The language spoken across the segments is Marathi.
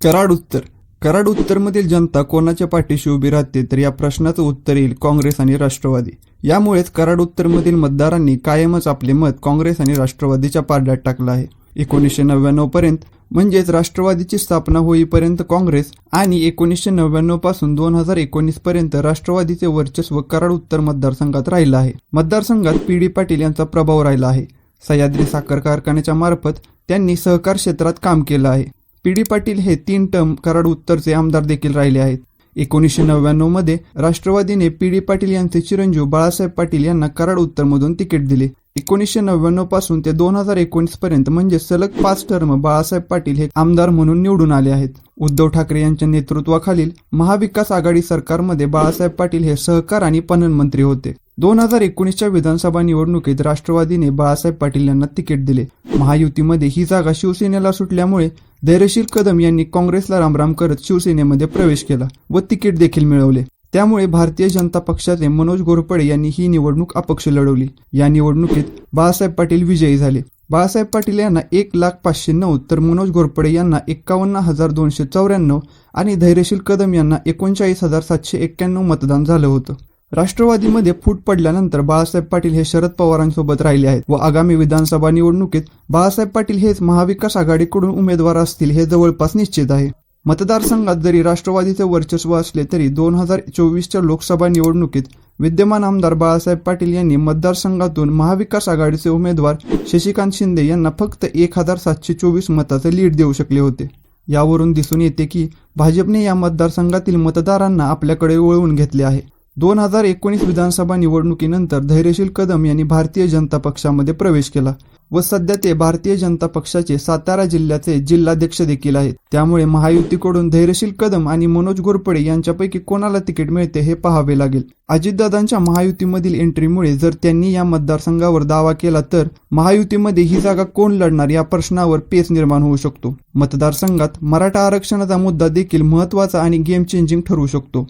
कराड उत्तर. कराड उत्तरमधील जनता कोणाच्या पाठीशी उभी राहते तर या प्रश्नाचं उत्तर येईल काँग्रेस आणि राष्ट्रवादी. यामुळेच कराड उत्तरमधील मतदारांनी कायमच आपले मत काँग्रेस आणि राष्ट्रवादीच्या पारड्यात टाकलं आहे. एकोणीसशे नव्याण्णव पर्यंत म्हणजेच राष्ट्रवादीची स्थापना होईपर्यंत काँग्रेस आणि एकोणीसशे नव्याण्णवपासून दोन हजार एकोणीस पर्यंत राष्ट्रवादीचे वर्चस्व कराड उत्तर मतदारसंघात राहिलं आहे. मतदारसंघात पी डी पाटील यांचा प्रभाव राहिला आहे. सह्याद्री साखर कारखान्याच्या मार्फत त्यांनी सहकार क्षेत्रात काम केलं आहे. पी डी पाटील हे तीन टर्म कराड उत्तरचे आमदार देखील राहिले आहेत. एकोणीसशे नव्याण्णवमध्ये राष्ट्रवादीने पी डी पाटील यांचे चिरंजीव बाळासाहेब पाटील यांना कराड उत्तरमधून तिकीट दिले. एकोणीसशे नव्याण्णवपासून ते दोन हजार एकोणीस पर्यंत म्हणजे सलग पाच टर्म बाळासाहेब पाटील हे आमदार म्हणून निवडून आले आहेत. उद्धव ठाकरे यांच्या नेतृत्वाखालील महाविकास आघाडी सरकारमध्ये बाळासाहेब पाटील हे सहकार आणि पणन मंत्री होते. दोन हजार एकोणीसच्या विधानसभा निवडणुकीत राष्ट्रवादीने बाळासाहेब पाटील यांना तिकीट दिले. महायुतीमध्ये ही जागा शिवसेनेला सुटल्यामुळे धैर्यशील कदम यांनी काँग्रेसला रामराम करत शिवसेनेमध्ये प्रवेश केला व तिकीट देखील मिळवले. त्यामुळे भारतीय जनता पक्षाचे मनोज घोरपडे यांनी ही निवडणूक अपक्ष लढवली. या निवडणुकीत बाळासाहेब पाटील विजयी झाले. बाळासाहेब पाटील यांना एक लाख पाचशे नऊ तर मनोज घोरपडे यांना एक्कावन्न हजार दोनशे चौऱ्याण्णव आणि धैर्यशील कदम यांना एकोणचाळीस हजार सातशे एक्क्याण्णव मतदान झालं होतं. राष्ट्रवादीमध्ये फूट पडल्यानंतर बाळासाहेब पाटील हे शरद पवारांसोबत राहिले आहेत व आगामी विधानसभा निवडणुकीत बाळासाहेब पाटील हेच महाविकास आघाडीकडून उमेदवार असतील हे जवळपास निश्चित आहे. मतदारसंघात जरी राष्ट्रवादीचे वर्चस्व असले तरी दोन हजार चोवीसच्या लोकसभा निवडणुकीत विद्यमान आमदार बाळासाहेब पाटील यांनी मतदारसंघातून महाविकास आघाडीचे उमेदवार शशिकांत शिंदे यांना फक्त एक हजार सातशे चोवीस मताचे लीड देऊ शकले होते. यावरून दिसून येते की भाजपने या मतदारसंघातील मतदारांना आपल्याकडे वळवून घेतले आहे. दोन हजार एकोणीस विधानसभा निवडणुकीनंतर धैर्यशील कदम यांनी भारतीय जनता पक्षामध्ये प्रवेश केला व सध्या ते भारतीय जनता पक्षाचे सातारा जिल्ह्याचे जिल्हाध्यक्ष देखील आहेत. त्यामुळे महायुतीकडून धैर्यशील कदम आणि मनोज घोरपडे यांच्यापैकी कोणाला तिकीट मिळते हे पाहावे लागेल. अजितदादांच्या महायुतीमधील एंट्रीमुळे जर त्यांनी या मतदारसंघावर दावा केला तर महायुतीमध्ये ही जागा कोण लढणार या प्रश्नावर पेच निर्माण होऊ शकतो. मतदारसंघात मराठा आरक्षणाचा मुद्दा देखील महत्त्वाचा आणि गेम चेंजिंग ठरू शकतो.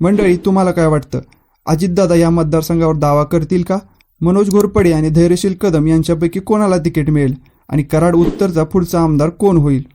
मंडळी तुम्हाला काय वाटतं? अजितदादा या मतदारसंघावर दावा करतील का? मनोज घोरपडे आणि धैर्यशील कदम यांच्यापैकी कोणाला तिकीट मिळेल? आणि कराड उत्तरचा पुढचा आमदार कोण होईल?